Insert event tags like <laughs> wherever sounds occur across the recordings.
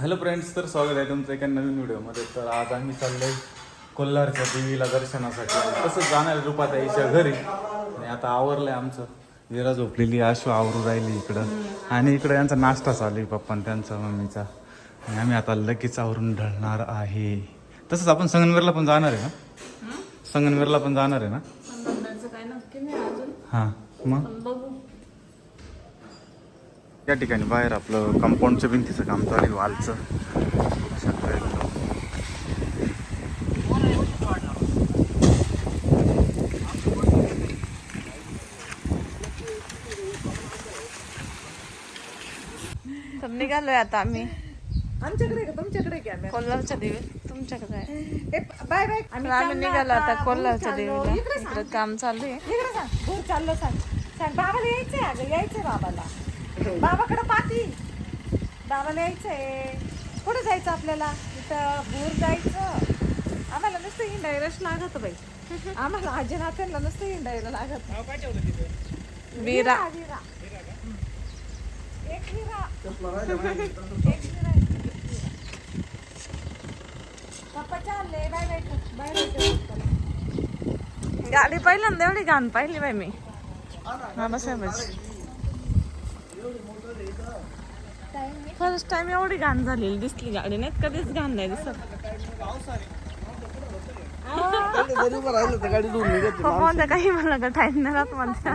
Hello friends तर स्वागत आहे तुमचं एका नवीन व्हिडिओमध्ये. तर आज आम्ही चाललोय कोल्हारच्या देवीला दर्शनासाठी. तसंच जाणार रुपाताईच्या घरी. आणि आता आवरलंय आमचं. विरा झोपलेली आशू आवरू राहिली इकडं. आणि इकडं यांचा नाश्ता चालू आहे पप्पा आणि त्यांचा मम्मीचा. आणि आम्ही आता लगेच आवरून ढळणार आहे. तसंच आपण संगनवेरला पण जाणार आहे ना? संगनवेरला पण जाणार आहे ना? संबंधाचं काय नक्की नाही अजून. हां मग? या ठिकाणी बाहेर आपलं कंपाऊंडच्या भिंतीचं काम चालू आहे वालचं. तर निघालोय आता आम्ही. आमच्याकडे का? तुमच्याकडे घ्या कोल्हारच्या देवी. तुमच्याकडे आहे. ए, बाय बाय. तर आम्ही निघालो आता कोल्हारच्या. देवीला. इकडे काम चालू आहे. इकडे सांग. दूर चाललो सांग. सांग. बाबाला यायचंय अगं यायचंय बाबाला. बाबाकडे पाठी बाबाला यायचंय कुठे जायचं आपल्याला? इथं भूर जायचं. आम्हाला नुसतं हिंडायलाच लागत बाई. आम्हाला आजीनाथांना नुसतं हिंडायला लागत. वीरा. विरा. एक विरा. <laughs> एक विरा. गाडी पहिल्यांदा एवढी घाण पाहिली बाई मी. बाबासाहेबाची. फर्स्ट टाइम एवढी घाण झालेली दिसली गाडी नाही कधीच घाण नाही दिसत. हो, पप्पा काही मला का टाइम नाही राहत म्हणते.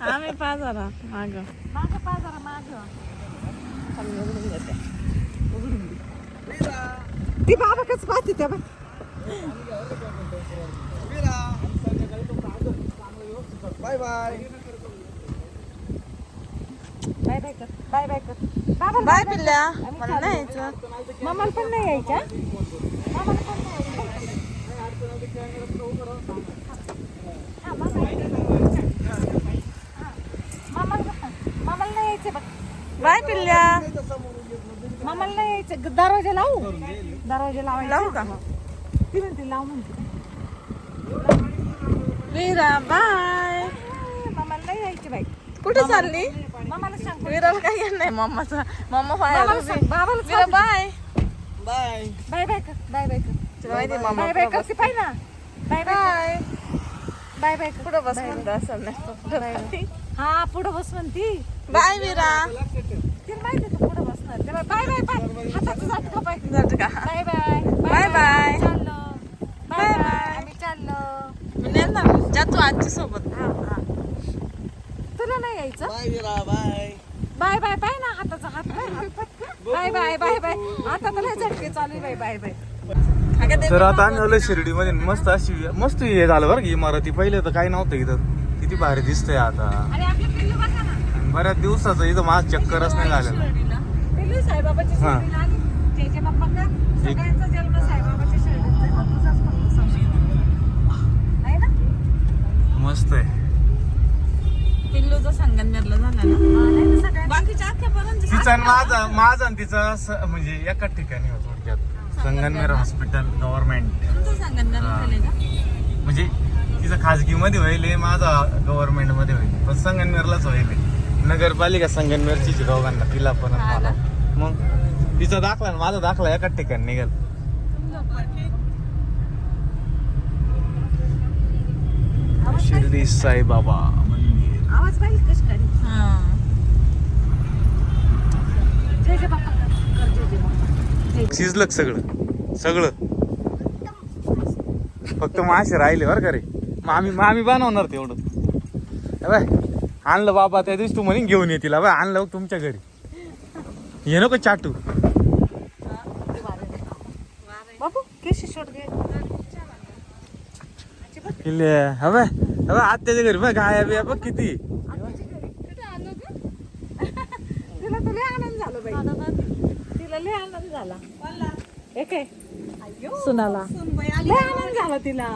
आम्ही पाच हजार माग. मागं पहा जरा ती बाबा पाहते त्या बाई. बाय बाय कर. बाय बाय कर. बाबा बाय पिल्ल्या. मला नाही यायचं. मामाला पण नाही यायच्या मामाला पण नाही यायचं. मामा यायचे. मामाला नाही यायचे बघ. बाय पिल्ल्या. मामाला नाही यायचं. दरवाजा लावू? दरवाजा लावायचा. लावू का? ती म्हणते लाव म्हणते. वीरा बाय. मामाला नाही यायचे बाई. कुठे चालली? विराला काही येत नाही मम्माचा मम्मा विरा सांग. बाय. बाय. बाय कर बाय बाय कर. माहिती मामा बाय बाय करते पाहिजे ना. Bye bye bye. Bye bye पुढं बस म्हणतो असं नाही हा पुढं बस म्हणती. बाय विरा तिला माहिती तू पुढं बसणार. Bye bye bye. हाताचं झटका बाय झटका बाय बाय बाय. बाय. चाललो. बाय बाय आम्ही चाललो. मी नेणार जा तू आजची सोबत. हा हा. तुला नाही यायचं? Bye bye. बाय ना हाताचा हात बाय बाय बाय बाय आता तुला झटके चालू बाय बाय. बाय तर आता आम्ही आलो शिर्डीमध्ये. मस्त अशी मस्त हे झालं बरं की इमारती. पहिले तर काही नव्हतं इथं. किती भारी दिसतंय आता. बऱ्याच दिवसाचं इथं माझं चक्करच नाही झालं. हा. मस्त आहे. पिल्लूचा संगमनेरला झाला ना? नाही ना सगळ्यांचा. बाकीच्या अख्ख्यापर्यंत तिचा आणि माझा माझा आणि तिचा स- म्हणजे एकाच ठिकाणी होतो थोडक्यात. Sangamner hospital government. तुमचं संगमनेरला. झाले का? म्हणजे तिचं खाजगी मध्ये होईल माझा गव्हर्नमेंटमध्ये होईल पण संगनमेरलाच होईल. नगरपालिका संगनमेरची दोघांना तिला पण आणि मला. मग तिचा दाखला आणि माझा दाखला एकाच ठिकाणी निघाल. शिर्डी साईबाबा. मंदिर आवाज पाहिजे कशी काढी जय जय बाप्पा कर. कर जय जय बाप्पा. जय जय. शिजलं का सगळं? सगळं. फक्त मासे राहिले बरं का रे. मग आम्ही मग आम्ही बनवणार तेवढं. हे बाय आणलं बाबा त्या दिवशी तू म्हणून घेऊन ये तिला. बाय आणलं बघ तुमच्या घरी. ये नको चाटू. बाबू केशी शोट घे. किल्ले हवं हवं आत्याच्या घरी बघ गाया बिया बघ किती तिला तर लय आनंद झाला बाई? तिला लय आनंद झाला. एक आहे सुनाला. लय आनंद झाला तिला.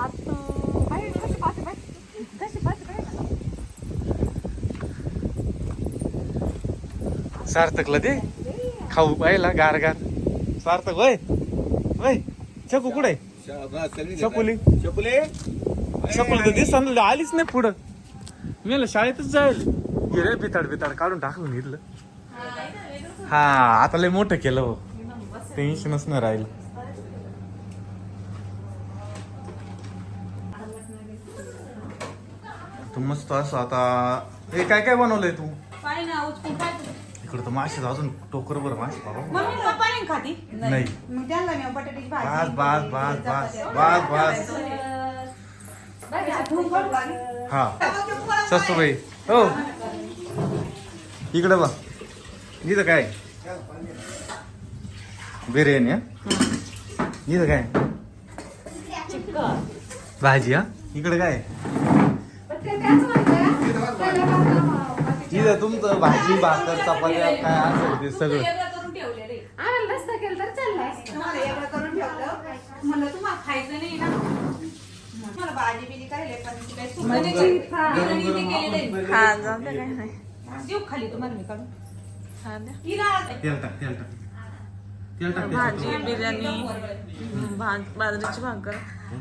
आता बाई कशी पाहते बाई? कशी पाहते बाई? सार्थकला दे. खाऊ पाहिला गार गार सार्थक वय वय चकू कुठे? चकुली. चपले चकुली तर दिसत आलीच नाही पुढं. मी शाळेतच जाईल. रे बिताड बिताड काढून टाकून घेतलं हा आता लय मोठं केलं हो. टेन्शनच नाही राहिलं. तू मस्त असं आता हे काय काय बनवलंय तू? इकडं तर मासे अजून टोकर बरं मासे बाबा. नाही खाती? नाही. मग त्यांना मी बटाट्याची बास भाजी बास बास बास बास. बास हा. सासूबाई हो. इकडे बा इथं काय? बिर्याणी हा? इथं काय? भाजी हा? इकडे काय? इथं तुमचं भाजी भाकर चपात्या काय असेल ते सगळं. आम्हाला रस्ता केला तर चाललाय तुम्हाला एवढं करून ठेवलं? म्हणलं तुम्हाला खायचं नाही ना. मला भाजी बिजी काय. हा. जाऊ दे काय नाही देऊ खाली तुम्हाला मी काढून. हा द्या. हिला तेल टाक तेल टाक तेल. टाक भाजी बिर्याणी भात बाजरीची भाकर.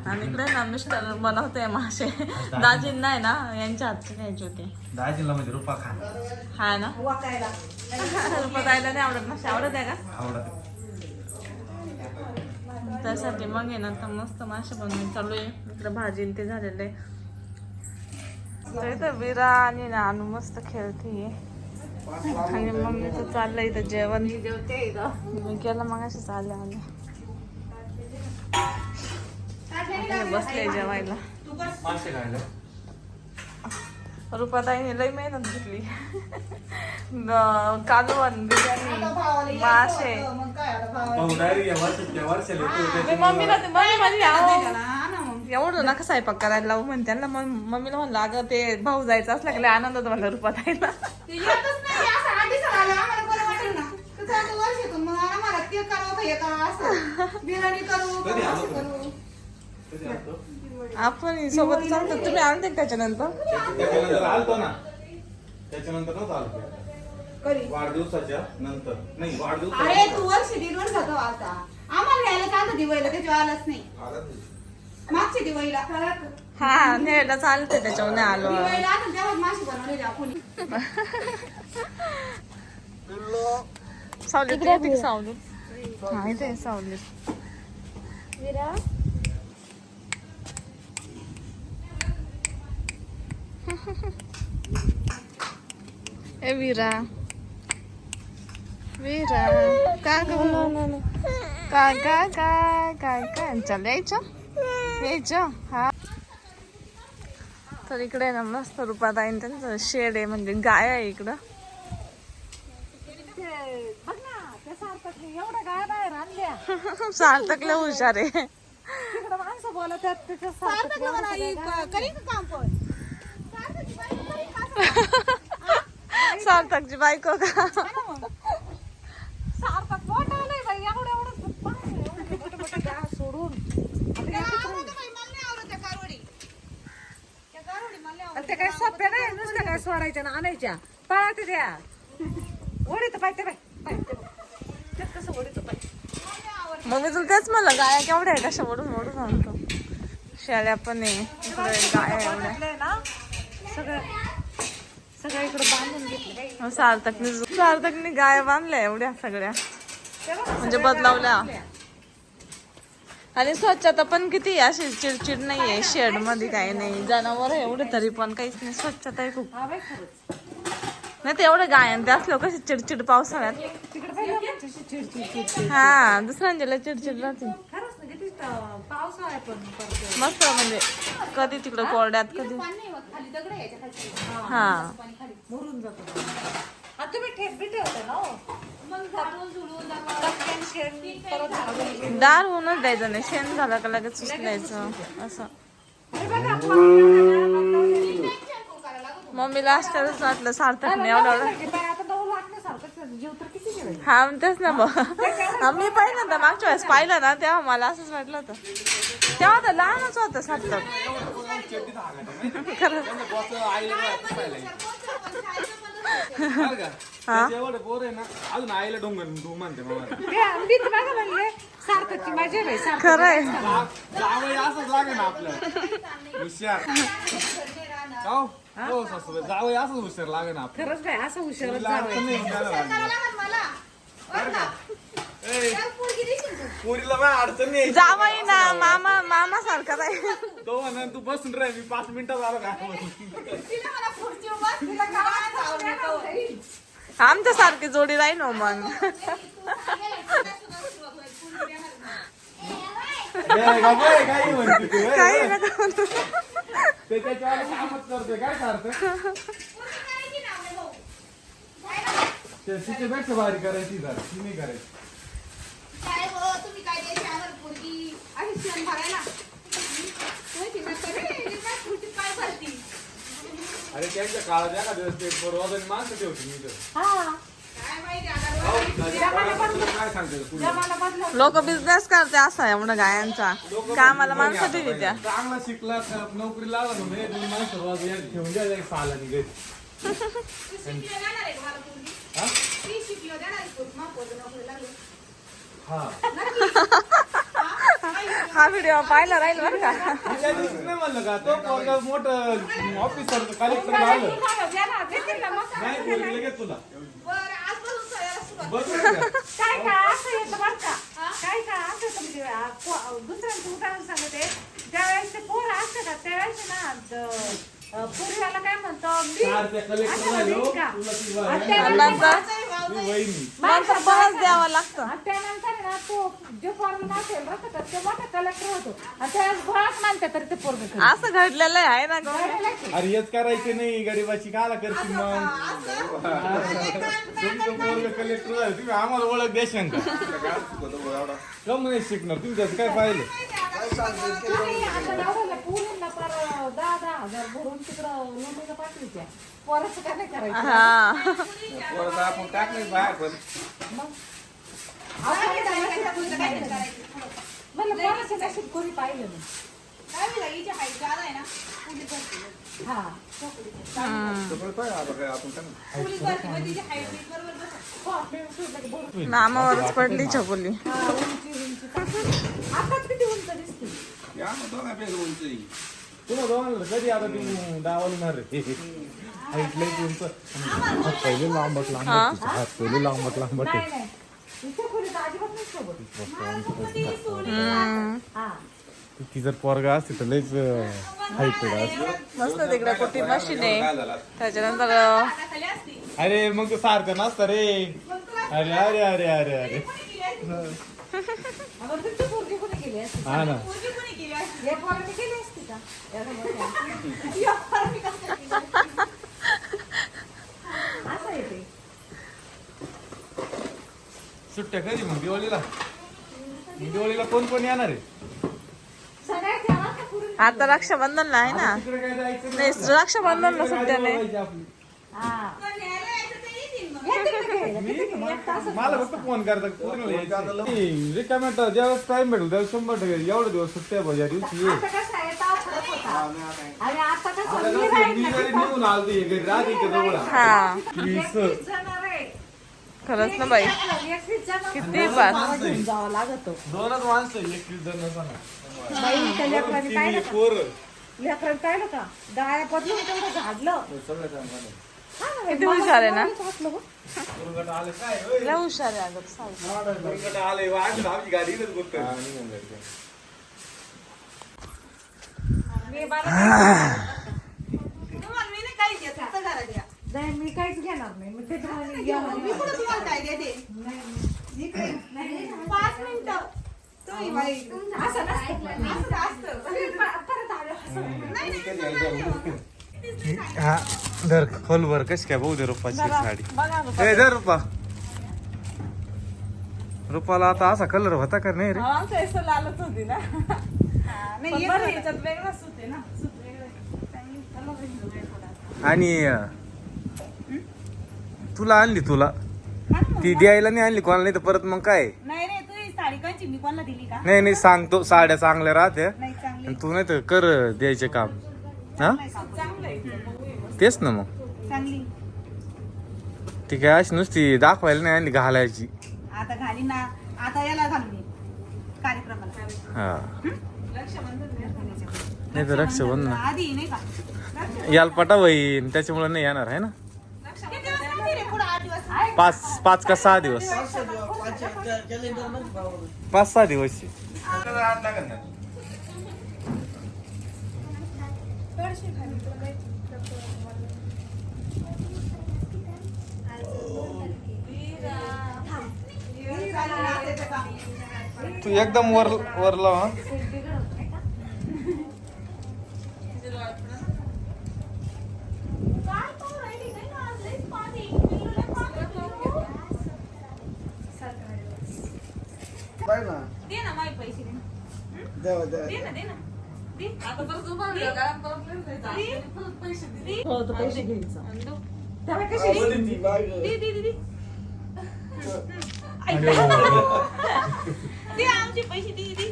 आणि इकडे ना मिस्टर बनवते मासे. दाजींना आहे ना यांच्या हातचे खायचे होते. दाजीला म्हणजे रुपा खा. हा ना? वाकायला. नाही आवडत मासे आवडत आहे का? आवडत. त्यासाठी मग आहे ना तर मस्त मासे बनवून चालू आहे. इकडे भाजी आणि ते झालेलं आहे. तर इथं विरा आणि नानू मस्त खेळते. आणि मम्मीचं चाललंय इथं जेवण. जेवते मी केलं मग असे चालले आले बसले जेवायला. रुपाताईने लई मेहनत घेतली. न- कालवण बिर्याणी मासे. मम्मीला मम्मी म्हणली "अहो, ना मग एवढं नका स्वयंपाक करायला लावू म्हणते ना मग मम्मीला म्हणलं अगं ते भाऊ जायचं असलं की लय आनंद होतो म्हणलं रुपाताईला ते येतच नाही असं आधी आलं आम्हाला बरं वाटेल ना. तसं आता वर्षातून मग आम्हाला ते करावं का करावं असं. बिर्याणी करू कधी आलो असं तुम्ही? करू. कधी आलतो? आपण सोबत चालतो. तुम्ही आणते का त्याच्यानंतर? त्याच्यानंतर आलतो ना. त्याच्यानंतर नव्हतं वाढदिवसाच्या नंतर. नाही अरे वाढदिवसाच्या तू वर्ष दीड वर्ष जातो आता. आम्हाला न्यायला चालतं दिवाळीला त्याच्या आलाच नाही. मागच्या दिवाळीला हा न्यायला चालते त्याच्यावर नाही आलो. दिवाळीला आता तेव्हाच बनवलेली आपण. का हा इथे आहे सावलीत ए वीरा. वीरा. काय ग? काय काय काय काय काय चल यायचं. यायचं हा. तर इकडे ना मस्त रूपात आहे त्यांचं शेड आहे म्हणजे गाय आहे इकडं. बघ ना त्या सारखं एवढ्या गाय बाहेर आणल्या. <laughs> सार्थक लय हुशार आहे <laughs> सार्थकची बायको का सारखं मोठं आलंय बाई एवढं एवढं पाय, एवढं मोठं मोठं गाय सोडून आणि ते काय सोप्या नाही नुसत्या काय सोडायच्या ना आणायच्या. पळा त्या. ओढीत पाहिजे बाई पाहिजे त्यात कसं ओढीत पाहिजे मग तुला तेच म्हणलं गाया केवढ्या आहे कशा ओढून ओढून आणतो. शेळ्या पण आहे. इकडे गाया एवढ्या. ना? सगळं सगळं इकडे बांधून घेतलं सार्थकने सार्थकने गाय बांधल्या एवढ्या सगळ्या. म्हणजे बदलावल्या. आणि स्वच्छता पण किती आहे, अशी चिडचिड नाहीये शेडमध्ये काही नाही. जनावर एवढे तरी पण काहीच नाही. स्वच्छता आहे खूप. नाही ते एवढं गायन ते असलं कशी चिडचिड पावसाळ्यात. चिडचिड हा दुसऱ्यांच्या चिडचिड राहते. मस्त म्हणजे कधी तिकडं कोरड्यात कधी हा. तुम्ही ठेप बी ठेवता ना हो. दार होऊनच द्यायचं नाही. शेण झालं का लगेच उचलायचं. असं. मम्मीला आश्चर्यच वाटलं सार्थक नाही एवढं हा म्हणतेच तेच ना मग आम्ही पाहिलं ना मागच्या वेळेस पाहिलं ना तेव्हा मला असंच वाटलं होतं. तेव्हा तर लहानच होतं सार्थक. खरं. एवढं बोर आहे ना अजून आईला डोंगर तू म्हणते आंबीच बघा म्हणले सारखंची मजा आहे सारखं खरं आहे जावई असंच लागे ना आपलं हुशार जाऊ हो सासूबाई जावं असंच हुशार लागे ना आपल्याला. खरंच काय असं. ए, पोरीला माझ्या अडचण नाही जावई ना मामा मामा सारखा राहील तो म्हणा तू बसून राह मी पाच मिनिटात आलो का आमच्या सारखी जोडी राहील ना मग काही. नका. ते त्याच्यावर कामच करते काय करते तिच्यापेक्षा भारी करायची जरा ती नाही करायची काय हो तुम्ही काय द्यायची आम्हाला पोरगी अशी शेण भरायला माहिती ना तरी काय खुर्ची काय भरती अरे त्यांच्या काळात एका दिवस ते रोजाने माणसं ठेवते मी तर. हा. काय सांगते पुढे? जमाना लोक बिझनेस करते असा एवढा गायांचा. लोकं कामाला माणसं ठेवी त्या. चांगला शिकला तर नोकरी लागला ना म्हणजे दोन माणसं रोज एक ठेवून द्या एक साला निघत तू शिकली देणार आहे का? मला पोरगी हा. ती शिकली देणार आहे पोरगी मग पोरगी नोकरी लागली हा हा व्हिडिओ पाहिला राहील बरं का? मी त्या दिवशी नाही म्हणलं का? तो पोरगा मोठं ऑफिसर कलेक्टर नाही लगेच तुला. काय का असं येतं बरं का? काय का असं येतं म्हणजे आ, पो- दुसऱ्यांचं उदाहरण सांगते. ज्यावेळेस ते पोरं असते का त्यावेळेस ना द- अ, पोरीवाला काय म्हणतो? मी सारख्या collector असं झाले हो. का? तुला ती आणि बाई. त्यावेळेस नंतर मी वहिनी. नंतर बरंच द्यावं लागतं. आणि त्यानंतर आहे ना तो जो बरं का ते मोठा कलेक्टर होतो. आणि त्यावेळेस घोळाच मानते तरी ते पोरग असं घडलेलं आहे ना गं. अरे हेच करायचे नाही गरीबाची काला करते मग. तुमचं पोरग कलेक्टर झालं तुम्ही आम्हाला ओळख देशान का कम नाही शिकणार तुम्ही त्याचं काय पाहिलं पूर्ण पर दहा दहा हजार भरून तिकडं नोंदीला पाठवायच्या. पोराचं काय नाही करायचं. हा. आपण टाकले बाहेर पण म्हणलं पोराचं नशीब कोणी पाहिलं नाही. दहावीला हिची हाईट जादा आहे ना पोलीस भरती हा. सगळं पाहिजे आता काय आपण काय नाही. पोलीस भरती मध्ये तिची हाईट बीट बरोबर बसत हो, आपल्याला सुटलं की बरोबर. नामावरच पडली हा, उंची उंची. चांगली. आताच किती उंच दिसते? या मग दोघांपेक्षा उंच. आहे. तुम्हाला दोघांना कधी आता तू डावलणार रे? ऐकलंय तुमचं पहिले लांबट लांबट हात पहिले लांबट लांबट नाही नाही. इथे खोलीत अजिबात नाही सोबत. हम्म. हा. ती जर पोरगा असते तर लयच हायटेड असते. मस्त तिकडे कुठे मशीन. आहे त्याच्यानंतर अरे मग तू सारखं नसतं रे. अरे अरे अरे अरे अरे. <laughs> अगं तुमची पोरगी कुठे गेली असती? हा ना? या पोराने असती का. या पोरांनी काय केलं? असं येते सुट्ट्या कधी मग? दिवाळीला? दिवाळीला कोण कोण येणार आहे? आता रक्षाबंधनला आहे ना? तिकडे काय जायचं नाही रक्षाबंधनला सुट्ट्या आपली. हा. घ्यायला? एक तास मला फक्त फोन करतात पूर्ण रिकाम्या ज्यावेळेस टाइम भेटेल त्यावेळेस शंभर टक्के एवढे दिवस सुट्ट्या भाऊ या दिवशी. ये आता कसं मी जरी निघून आलो तर हे घरी राहते इथे जवळ. हा. खरंच ना बाई किती पास जावं लागतो दोनच माणसं एकवीस जण बाई त्या लेकरांनी पाहिलं का पोर लेकरांनी पाहिलं का गाया बदलून तेवढं झाडलं सगळं. हा किती हुशार आहे ना? काय? लय हुशार आहे अगं. हा. मी बारा तुम्हाला मी नाही काही घरात या. नाही मी काहीच घेणार नाही मी मी कुठं तुम्हाला काय देते? पाच मिनिटं. तुम्ही बाई, असं नसतं असं असतं. परत आलं असं नाही, नाही, असं नाही. हा धर खोल वर कशी काय बघू दे रुपाची साडी बघा गं. ए धर रुपा रुपाला आता असा कलर होता का नाही रे हा, लालच होती ना हा, नाही, पण एक बरं मिनिट. याच्यात वेगळंच होते ना सूत वेगळं. चांगली कलर वेगळं वेगळं. आणि अं, तुला आणली तुला? ना. ती द्यायला नाही आणली कोणाला नाही तर परत मग काय? नाही रे तू ही साडी कांची मी कोणाला दिली का? नाही नाही सांगतो साड्या चांगल्या राहते नाही चांगली आणि तू नाही तर कर द्यायचे काम. हा? चांगलं आहे. तेच ना मग. चांगली. ती काय अशी नुसती दाखवायला नाही आणली घालायची. आता घाली ना. आता याला घालून ये कार्यक्रमाला. हा. रक्षाबंधन आहे. नाही तर रक्षाबंधन. आधी नाही का? याल पटा होईन त्याच्यामुळे नाही येणार आहे ना किती दिवस राहते रे पुढं आठ दिवस पाच पाच का सहा दिवस. पाच सहा दिवस. तू एकदम वर वर लाव हा काय पाहू राहिली काय ना आज लईच पाणी पिल्लूला पाणी पिल्लू. पाय ना. दे ना माझे पैसे दे ना. द्यावा द्या दे ना. दे ना दे. कळतं पैसे घ्यायचं आणि दो. त्याला कशी दे दे दे दे. दे आमचे पैसे दे दे.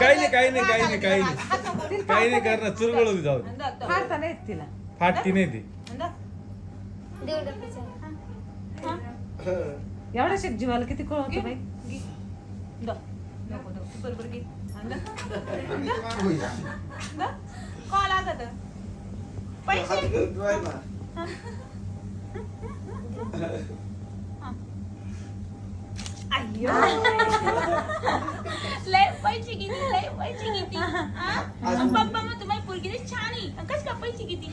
काही नाही काही नाही काही नाही काही नाही. काही नाही करणार. चुरगळ जाऊ दे. फाडता तिला. फाटती नाही ती. एवढ्या शेक जीवाला किती कळ होतं बाई? घे. कॉल पैसे लय पैसे किती लय पैसे किती हा? पप्पा मग तुम्ही पोरगी छान आहे कस का पैसे किती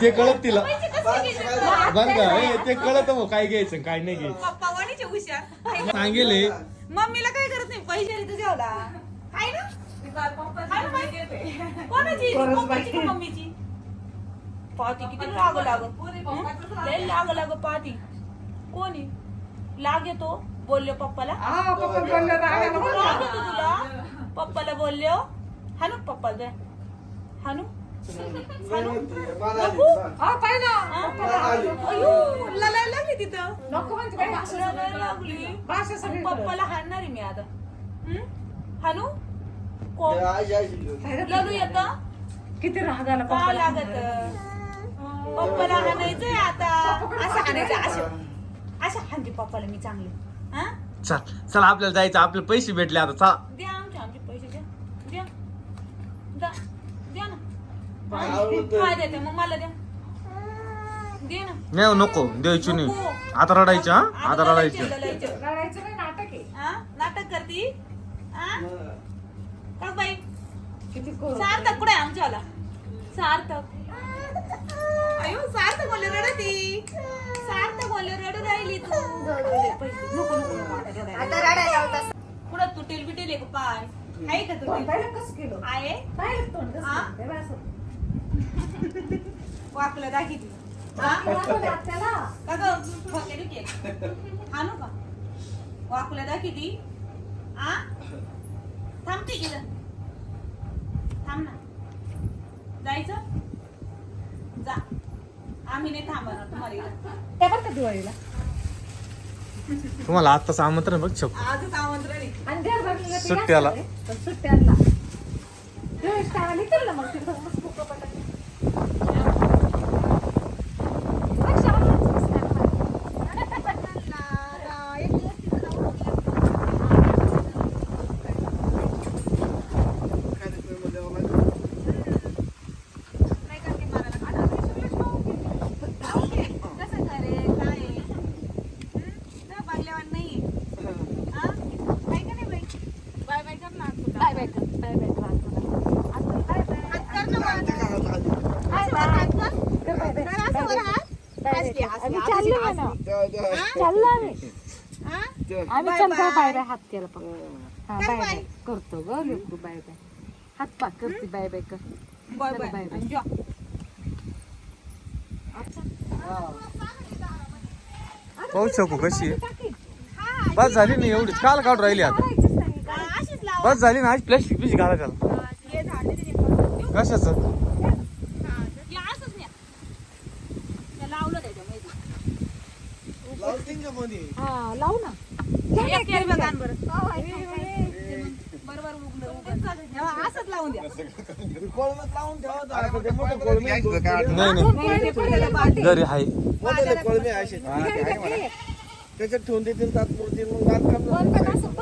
ते कळत तिला पैसे कसे घेते बरं का ए, ते कळत मग काय घ्यायचं काय नाही घ्यायचं पप्पा वाणीचे हुशार सांगेल हे. मम्मीला काय करत नाही. पैसे जेवला. आहे ना? आहे ना बाई? कोणाची? पप्पाची का मम्मीची? पाहती किती लाग लाग. लय लाग लाग पाहती. कोणी? लाग येतो बोललो पप्पाला. हा पप्पा बोलले रागाला बोलला. राग येतो तुला. पप्पाला बोललो हानू पप्पाला दे हानू. हा पप्पाला अयो ललायला लागली तिथं. नको म्हणते बाई भाषा ललायला लागली. भाषा सगळी पप्पाला हाणणार आहे मी आता. हं? हानू कोण? ललू येत? किती राग आला का पप्पाला लागत? पप्पाला हाणायचंय आता. असं हाणायचं असं असं हाणते पप्पाला मी चांगले. हा? चल चल आपल्याला जायचं आपले पैसे भेटले आता चला. द्या आमचे आमचे पैसे द्या. द्या. द्या काय देते मग मला द्या दे ना. नाही नको. द्यायची नाही. आता रडायचं हा? आता आता रडायचं नाही नाटक आहे. हा? नाटक करती? हा? का बाई? किती सार्थक कुठे आहे आमच्यावाला? सार्थक. अयो सार्थक बोलले रडती. सार्थक बोलले रडू राहिली तू. नको नको आता रडायला कुठं तुटेल बिटेल एक पाय? आहे का तुटेल पाहिलं कसं केलं? आहे? पाहिलं तोंड कसं हा? वाकलं दाखिती हा दाखवलं आत्याला. का ग? भोकेली केक हाणू का वाकुल्या दाखिती आ थांबते की. थांब ना. जायचं? जा. आम्ही नाही थांबणार तुम्हाला इथं. त्या बरं का दिवाळीला? तुम्हाला आत्ताच आमंत्रण बघ शकतो आजच आमंत्रण आहे. आणि सुट्ट्याला. सुट्ट्याला. मग. तिथं मस्त फुकं पटाके. रक्षाबंधनचं कसं काय पाहिजे? नाही का ते मारायला काढा. शिवलेश भाऊ. कसं करे काय आहे? हं? तुला पाहिल्यावर नाही हा काय का नाही बाई बाय बाय कर ना आज तुला. बाय बाय कर, बाय बाय कर आज तुला. आज तुला बाय बाय. हात कर ना वर. बाय असं बाय. वर हात कर. कर बाय बाय. कर असं वर हात. बाय बाय हसली, कर. हसली, आम्ही हसली, चाललो हसली. म्हणा. हा? चाललो आम्ही हा? आम्ही बाय चलता बाय. बाय हात केला पण हा बाय बाय. करतो ग लेकरू बाय बाय हात पाक करते बाय बाय कर बाय बाय. Bye bye. पाहू शकू कशी आहे हा, बस झाली नाही एवढीच काल काढून राहिली आता अशीच लाव. बस झाली ना आज प्लॅस्टिक पिशी घाला त्याला. कशाचं हा, या असंच न्या. त्या लावलं त्याच्यामध्ये. हा लावू ना एक केर बघा आणि बरं. बरोबर उगलं, उगलं. हा, असंच लावून द्या नाही नाही घरी आहे. त्याच्यात ठेवून देतील तात्पुरती मग बांधकाम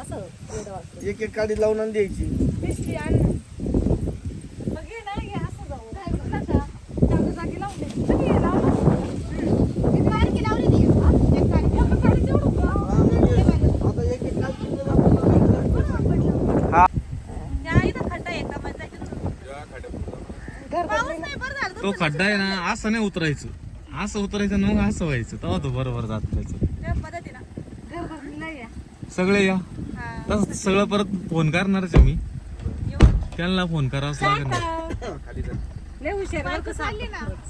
असं? एक एक काडी लावून आणि द्यायची पिशवी आण मग घे ना घे असं जाऊ तो खड्डा आहे ना असं नाही उतरायचं. असं उतरायचं ना मग असं व्हायचं. तेव्हा तो बरोबर जात या सगळे या. तसं सगळं परत फोन करणारच आहे मी. त्यांना फोन करावाच लागेल. खाली जा. लय हुशार बरं का सांगतो खरंच.